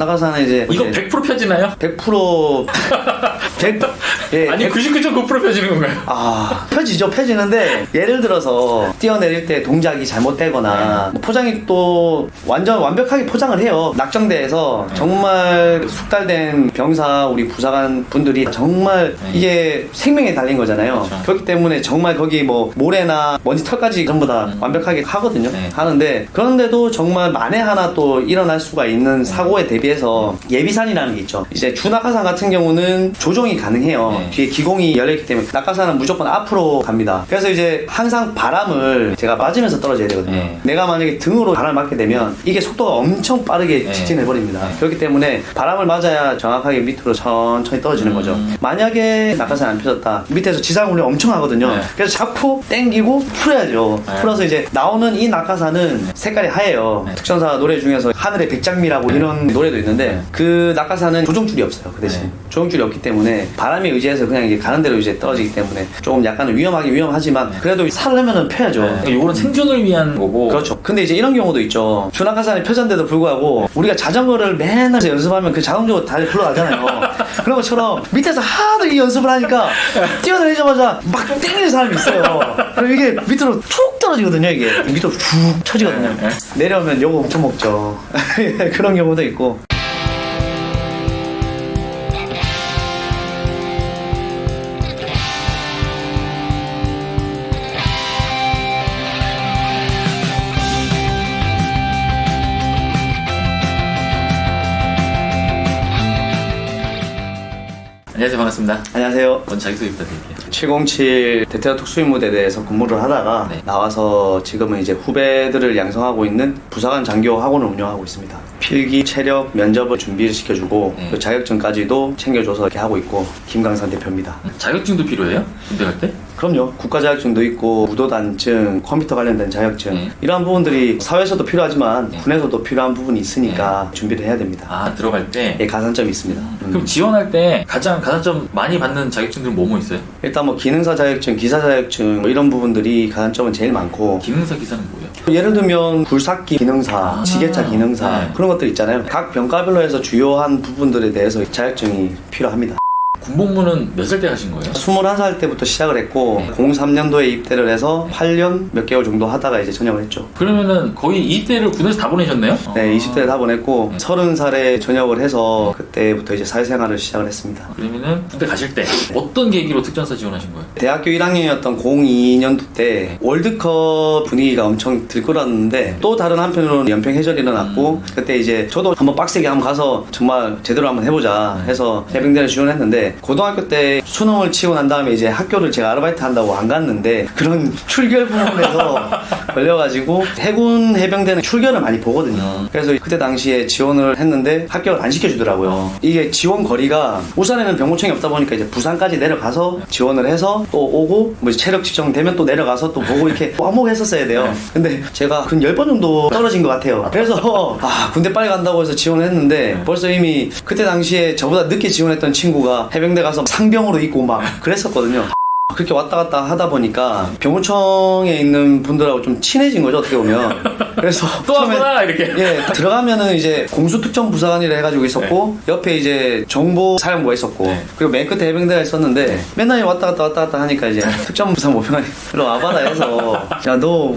낙하산은 이제 이거 이제 100% 펴지나요? 100% 100 예, 아니 100 99.9% 펴지는 건가요? 아, 펴지죠, 펴지는데, 예를 들어서, 뛰어내릴 때 동작이 잘못되거나, 뭐 포장이 또 완전 완벽하게 포장을 해요. 낙정대에서 정말 숙달된 병사, 우리 부사관 분들이 정말 네. 이게 생명에 달린 거잖아요. 그렇죠. 그렇기 때문에 정말 거기 뭐 모래나 먼지 털까지 전부 다 음. 완벽하게 하거든요. 네. 하는데, 그런데도 정말 만에 하나 또 일어날 수가 있는 사고에 대비해 서 예비산이라는 게 있죠. 이제 주낙하산 같은 경우는 조종이 가능해요. 네. 뒤에 기공이 열려있기 때문에 낙하산은 무조건 앞으로 갑니다. 그래서 이제 항상 바람을 제가 맞으면서 떨어져야 되거든요. 네. 내가 만약에 등으로 바람을 맞게 되면 이게 속도가 엄청 빠르게 네. 직진해버립니다. 네. 그렇기 때문에 바람을 맞아야 정확하게 밑으로 천천히 떨어지는 음. 거죠. 만약에 낙하산 안 펴졌다. 밑에서 지상훈련 엄청 하거든요. 네. 그래서 잡고 땡기고 풀어야죠. 네. 풀어서 이제 나오는 이 낙하산은 색깔이 하얘요. 네. 특전사 노래 중에서 하늘의 백장미라고 이런 노래도 있는데 네. 그 낙하산은 조종줄이 없어요. 그 대신 네. 조종줄이 없기 때문에 바람에 의지해서 그냥 이게 가는 대로 이제 떨어지기 때문에 조금 약간은 위험하긴 위험하지만 그래도 살려면은 펴야죠. 그러니까 요거는 생존을 위한 거고 그렇죠. 근데 이제 이런 경우도 있죠. 주낙하산이 펴졌는데도 불구하고 우리가 자전거를 맨날 연습하면 그 자동적으로 달리 굴러가잖아요. 그런 것처럼 밑에서 하도 이 연습을 하니까 뛰어내리자마자 막 땡기는 사람이 있어요. 그럼 이게 밑으로 툭 떨어지거든요. 이게 밑으로 쭉 쳐지거든요. 네. 내려오면 요거 엄청 먹죠. 그런 경우도 있고. 반갑습니다 안녕하세요. 먼저 자기소개 부탁드릴게요 707 대테러 특수임무대대에서 근무를 하다가 네. 나와서 지금은 이제 후배들을 양성하고 있는 부사관 장교 학원을 운영하고 있습니다. 필기, 체력, 면접을 준비를 시켜주고 네. 그 자격증까지도 챙겨줘서 이렇게 하고 있고 김강산 대표입니다. 자격증도 필요해요? 군대 갈 때? 그럼요. 국가 자격증도 있고 무도단증, 컴퓨터 관련된 자격증 네. 이러한 부분들이 사회에서도 필요하지만 군에서도 필요한 부분이 있으니까 준비를 해야 됩니다. 아 들어갈 때? 예, 가산점이 있습니다. 음. 그럼 지원할 때 가장 가산점 많이 받는 자격증들은 뭐뭐 있어요? 일단 뭐 기능사 자격증, 기사 자격증 뭐 이런 부분들이 가산점은 제일 많고 기능사 기사는 뭐예요? 예를 들면 굴삭기 기능사, 아. 지게차 기능사 네. 그런 것들 있잖아요. 각 병가별로 해서 주요한 부분들에 대해서 자격증이 필요합니다. 군복무는 몇 살 때 하신 거예요? 21살 때부터 시작을 했고 네. 03년도에 입대를 해서 8년 몇 개월 정도 하다가 이제 전역을 했죠. 그러면은 거의 이때를 군에서 다 보내셨네요? 네, 아. 20대에 다 보냈고 네. 30살에 전역을 해서 그때부터 이제 사회생활을 시작을 했습니다. 그러면은 군대 가실 때 어떤 계기로 특전사 지원하신 거예요? 대학교 1학년이었던 02년도 때 월드컵 분위기가 엄청 들끓었는데 또 다른 한편으로는 연평 해전이 일어났고 그때 이제 저도 한번 빡세게 한번 가서 정말 제대로 한번 해보자 해서 해병대를 지원했는데 고등학교 때 수능을 치고 난 다음에 이제 학교를 제가 아르바이트 한다고 안 갔는데 그런 출결 부분에서 걸려가지고 해군 해병대는 출결을 많이 보거든요. 음. 그래서 그때 당시에 지원을 했는데 합격을 안 시켜주더라고요. 이게 지원 거리가 울산에는 병무청이 없다 보니까 이제 부산까지 내려가서 지원을 해서 또 오고 뭐 체력 측정되면 또 내려가서 또 보고 이렇게 반복했었어야 돼요. 근데 제가 근 10번 정도 떨어진 것 같아요. 그래서 아 군대 빨리 간다고 해서 지원을 했는데 벌써 이미 그때 당시에 저보다 늦게 지원했던 친구가 해병대 가서 상병으로 있고 막 그랬었거든요. 그렇게 왔다 갔다 하다 보니까 병무청에 있는 분들하고 좀 친해진 거죠 어떻게 보면 그래서 또 하구나 이렇게. 예, 들어가면은 이제 공수특정 부사관이라 해가지고 있었고 옆에 이제 정보 사령부가 있었고 네. 그리고 맨 끝에 해병대가 있었는데 맨날 왔다 갔다 왔다 갔다 하니까 이제 특정 부사 모병관이 일로 와봐라 해서 야너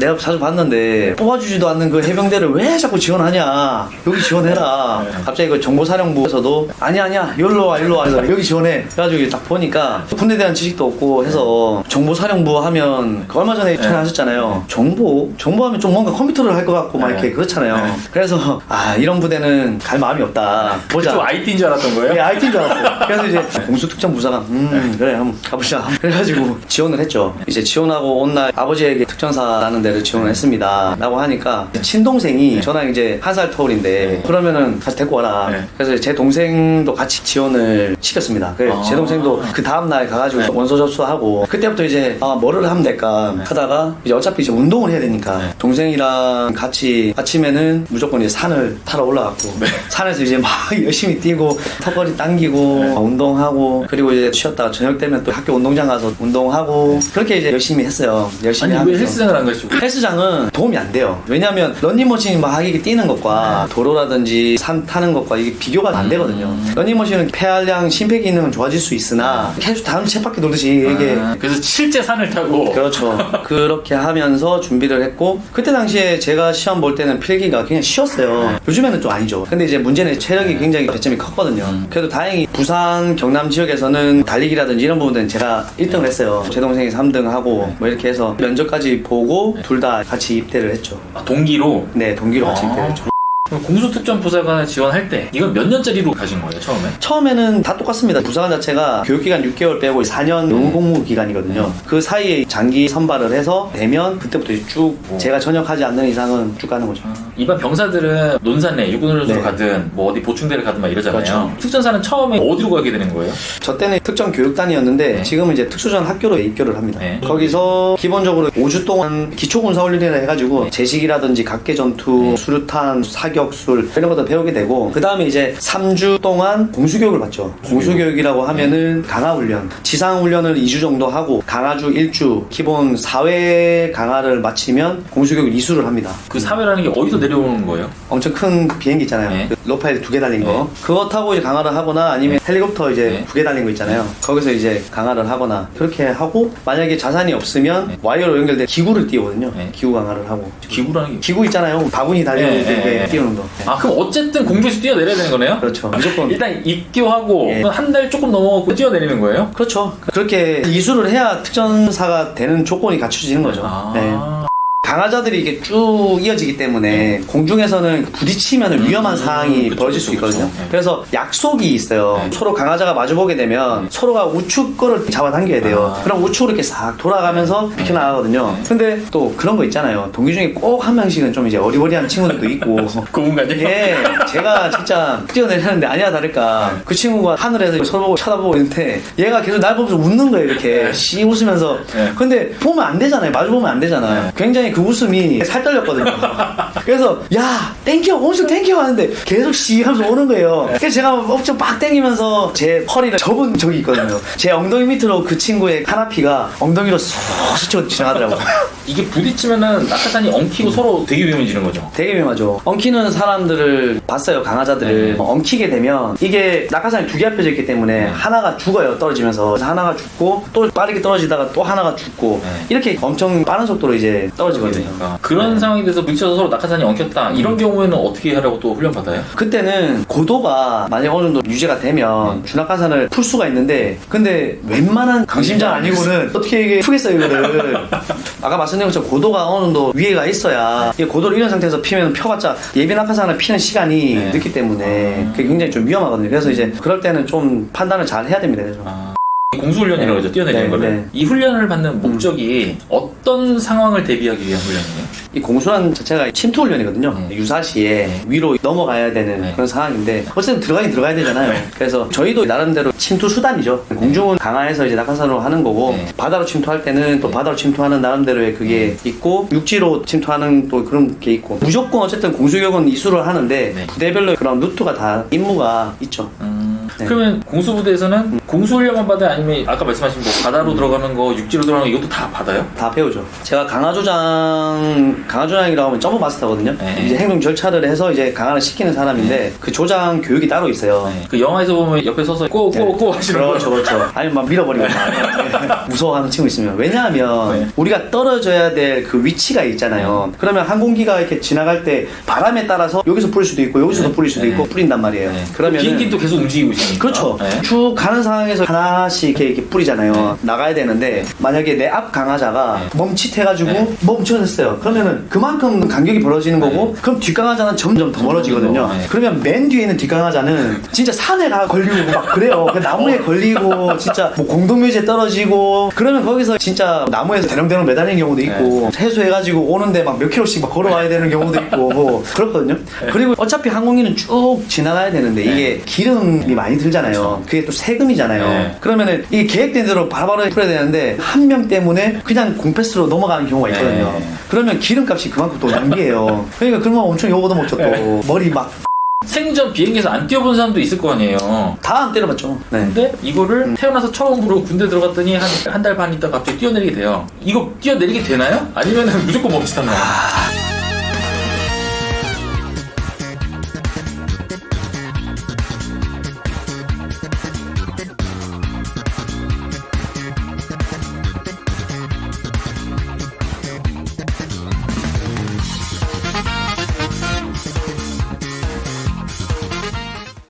내가 자주 봤는데 뽑아주지도 않는 그 해병대를 왜 자꾸 지원하냐? 여기 지원해라. 네. 갑자기 그 정보사령부에서도 아니야 아니야 여기로 와 여기로 와 해서 여기 지원해. 그래가지고 딱 보니까 군대에 대한 지식도 없고 해서 정보사령부 하면 그 얼마 전에 전화하셨잖아요. 정보? 정보 하면 좀 뭔가 컴퓨터를 할 것 같고 막 네. 이렇게 그렇잖아요 네. 그래서 아 이런 부대는 갈 마음이 없다 보자 좀 IT인 줄 알았던 거예요? 예, IT인 줄 알았어요. 그래서 이제 공수특정 부사관, 음, 그래, 한번 가보자. 그래가지고 지원을 했죠. 이제 지원하고 온 날 아버지에게 특전사라는 데를 지원을 했습니다. 라고 하니까 친동생이 저랑 이제 한 살 터울인데 네. 그러면은 같이 데리고 와라. 네. 그래서 제 동생도 같이 지원을 시켰습니다. 그래서 아. 제 동생도 그 다음날 가가지고 원서 접수하고 그때부터 이제 아, 뭐를 하면 될까 하다가 이제 어차피 이제 운동을 해야 되니까 네. 동생이랑 저희랑 같이 아침에는 무조건 이제 산을 타러 올라갔고 산에서 이제 막 열심히 뛰고 턱걸이 당기고 막 운동하고 그리고 이제 쉬었다가 저녁 되면 또 학교 운동장 가서 운동하고 그렇게 이제 열심히 했어요. 열심히 아니 왜 하면서. 헬스장을 안 가시고? 헬스장은 도움이 안 돼요. 왜냐하면 런닝머신이 막 이게 뛰는 것과 도로라든지 산 타는 것과 이게 비교가 안 되거든요. 런닝머신은 폐활량, 심폐 기능은 좋아질 수 있으나 계속 다음 쳇바퀴 돌듯이 이게 아, 그래서 실제 산을 타고 그렇죠. 그렇게 하면서 준비를 했고 그때 당시에 제가 시험 볼 때는 필기가 그냥 쉬웠어요. 요즘에는 좀 아니죠. 근데 이제 문제는 체력이 굉장히 배점이 컸거든요. 그래도 다행히 부산, 경남 지역에서는 달리기라든지 이런 부분들은 제가 1등을 했어요. 제 동생이 3등 하고 뭐 이렇게 해서 면접까지 보고 둘 다 같이 입대를 했죠. 아, 동기로 네, 동기로 같이 아. 입대를 했죠. 그럼 공수특전 부사관 지원할 때 이건 몇 년짜리로 가신 거예요 처음에? 처음에는 다 똑같습니다. 부사관 자체가 교육기간 6개월 빼고 4년 의무공무 기간이거든요. 그 사이에 장기 선발을 해서 되면 그때부터 이제 쭉 제가 전역하지 않는 이상은 쭉 가는 거죠. 일반 병사들은 논산에 육군훈련소로 네. 가든 뭐 어디 보충대를 가든 막 이러잖아요. 그렇죠. 특전사는 처음에 어디로 가게 되는 거예요? 저 때는 특정 교육단이었는데 네. 지금은 이제 특수전 학교로 입교를 합니다. 네. 거기서 기본적으로 5주 동안 기초군사 훈련이라 해가지고 제식이라든지 각계 전투, 네. 수류탄, 사격술 이런 것도 배우게 되고 그 다음에 이제 3주 동안 공수교육을 받죠. 공수교육이라고 하면은 강화훈련, 지상훈련을 2주 정도 하고 강화주 1주, 기본 4회 강화를 마치면 공수교육 이수를 합니다. 그 사회라는 게 어디서 내려오는 거예요? 엄청 큰 비행기 있잖아요. 네. 그 로파일 두 개 달린 거. 네. 그거 타고 이제 강화를 하거나 아니면 헬리콥터 이제 네. 두 개 달린 거 있잖아요. 거기서 이제 강화를 하거나 그렇게 하고 만약에 자산이 없으면 네. 와이어로 연결된 기구를 띄우거든요. 네. 기구 강화를 하고. 기구라는 게. 기구 있잖아요. 바구니 달리는 네, 네, 네. 띄우는 거. 아 그럼 어쨌든 공주에서 뛰어내려야 되는 거네요? 그렇죠. 무조건. 일단 입교하고 예. 한달 조금 넘어가고 뛰어내리는 거예요? 그렇죠. 그렇게 이수를 해야 특전사가 되는 조건이 갖춰지는 거죠. 아. 네. 강화자들이 이게 쭉 이어지기 때문에 공중에서는 부딪히면 위험한 상황이 네. 음, 그쵸, 벌어질 수 그쵸, 있거든요. 그쵸. 네. 그래서 약속이 있어요. 네. 서로 강화자가 마주보게 되면 서로가 우측 거를 잡아당겨야 돼요. 아. 그럼 우측으로 이렇게 싹 돌아가면서 비켜나가거든요. 네. 근데 또 그런 거 있잖아요. 동기 중에 꼭 한 명씩은 좀 이제 어리버리한 친구들도 있고 그 공간이? 예, 제가 진짜 뛰어내렸는데 아니야 다를까 그 친구가 하늘에서 서로 보고 쳐다보고 있는데 얘가 계속 날 보면서 웃는 거예요 이렇게 씨 웃으면서 네. 근데 보면 안 되잖아요 마주 보면 안 되잖아요 네. 굉장히 그 웃음이 살 떨렸거든요 그래서 야 땡겨 엄청 땡겨 하는데 계속 씨 하면서 오는 거예요 그래서 제가 엄청 빡 땡기면서 제 허리를 접은 적이 있거든요 제 엉덩이 밑으로 그 친구의 카나피가 엉덩이로 쏙 스쳐 지나가더라고요 이게 부딪히면은 낙하산이 엉키고 서로 되게 위험해지는 거죠. 되게 위험하죠. 엉키는 사람들을 봤어요, 강화자들을. 네. 엉키게 되면 이게 낙하산이 두 개 합혀져 있기 때문에 네. 하나가 죽어요, 떨어지면서. 그래서 하나가 죽고 또 빠르게 떨어지다가 또 하나가 죽고 네. 이렇게 엄청 빠른 속도로 이제 떨어지거든요. 그러니까. 그런 네. 상황에 대해서 부딪혀서 서로 낙하산이 엉켰다. 이런 경우에는 어떻게 하라고 또 훈련 받아요? 그때는 고도가 만약 어느 정도 유지가 되면 네. 준낙하산을 풀 수가 있는데 근데 웬만한 강심장 아니고는 어떻게 이게 풀겠어요 이거를 아까 말씀드린 것처럼 고도가 어느 정도 위에가 있어야 이게 고도를 잃은 상태에서 피면 펴봤자 예비 낙하산을 피는 시간이 네. 늦기 때문에 아. 그게 굉장히 좀 위험하거든요 그래서 이제 그럴 때는 좀 판단을 잘 해야 됩니다 그래서. 아, 공수훈련이라고 네. 하죠. 뛰어내리는 네, 거를. 네. 이 훈련을 받는 목적이 어떤 상황을 대비하기 위한 훈련이에요? 이 공수란 자체가 침투 훈련이거든요. 네. 유사시에 네. 위로 넘어가야 되는 네. 그런 상황인데 어쨌든 들어가긴 들어가야 되잖아요. 그래서 저희도 나름대로 침투 수단이죠. 공중은 강화해서 이제 낙하산으로 하는 거고 네. 바다로 침투할 때는 또 바다로 침투하는 나름대로의 그게 있고 육지로 침투하는 또 그런 게 있고 무조건 어쨌든 공수교육은 이수를 하는데 네. 부대별로 그런 루트가 다 임무가 있죠. 음, 네. 그러면 공수부대에서는 공수훈련만 받아요? 아니면 아까 말씀하신 뭐 바다로 들어가는 거, 육지로 들어가는 거 이것도 다 받아요? 다 배우죠. 제가 강화조장, 강화조장이라고 하면 점프 마스터거든요. 네. 이제 행동 절차를 해서 이제 강화를 시키는 사람인데 그 조장 교육이 따로 있어요. 네. 그 영화에서 보면 옆에 서서 꼬꼬꼬 하시는 거. 그렇죠, 그렇죠. 아니면 막 밀어버리고 막 무서워하는 친구 있으면 왜냐하면 네. 우리가 떨어져야 될 그 위치가 있잖아요. 그러면 항공기가 이렇게 지나갈 때 바람에 따라서 여기서 뿌릴 수도 있고 여기서도 네. 뿌릴 수도 네. 있고 뿌린단 말이에요. 네. 그러면 비행기도 계속 움직이고 있으니까. 그렇죠. 네. 쭉 가는 상황에서 하나씩 이렇게, 이렇게 뿌리잖아요. 나가야 되는데 만약에 내 앞 강화자가 네. 멈칫해가지고 네. 멈춰졌어요. 그러면은 그만큼 간격이 벌어지는 거고 그럼 뒷강화자는 점점 더 멀어지거든요. 네. 그러면 맨 뒤에 있는 뒷강화자는 진짜 산에 가 걸리고 막 그래요. 그 나무에 걸리고 진짜 뭐 공동묘지에 떨어지고 그러면 거기서 진짜 나무에서 대롱대롱 매달리는 경우도 있고 해수해가지고 오는데 막 몇 킬로씩 막 걸어와야 되는 경우도 있고 뭐 그렇거든요. 그리고 어차피 항공기는 쭉 지나가야 되는데 이게 기름이 많이 들잖아요. 그게 또 세금이잖아요. 네. 그러면은 이 계획된 대로 바로바로 풀어야 되는데 한 명 때문에 그냥 공패스로 넘어가는 경우가 있거든요. 네. 그러면 기름값이 그만큼 또 낭비예요. 그러니까 그러면 엄청 욕 얻어먹죠 또. 네. 머리 막다 생전 비행기에서 안 뛰어본 사람도 있을 거 아니에요. 안 때려봤죠. 네. 근데 이거를 태어나서 처음으로 군대 들어갔더니 한 한 달 반 있다 갑자기 뛰어내리게 돼요. 이거 뛰어내리게 되나요? 아니면 무조건 멈칫한 거야?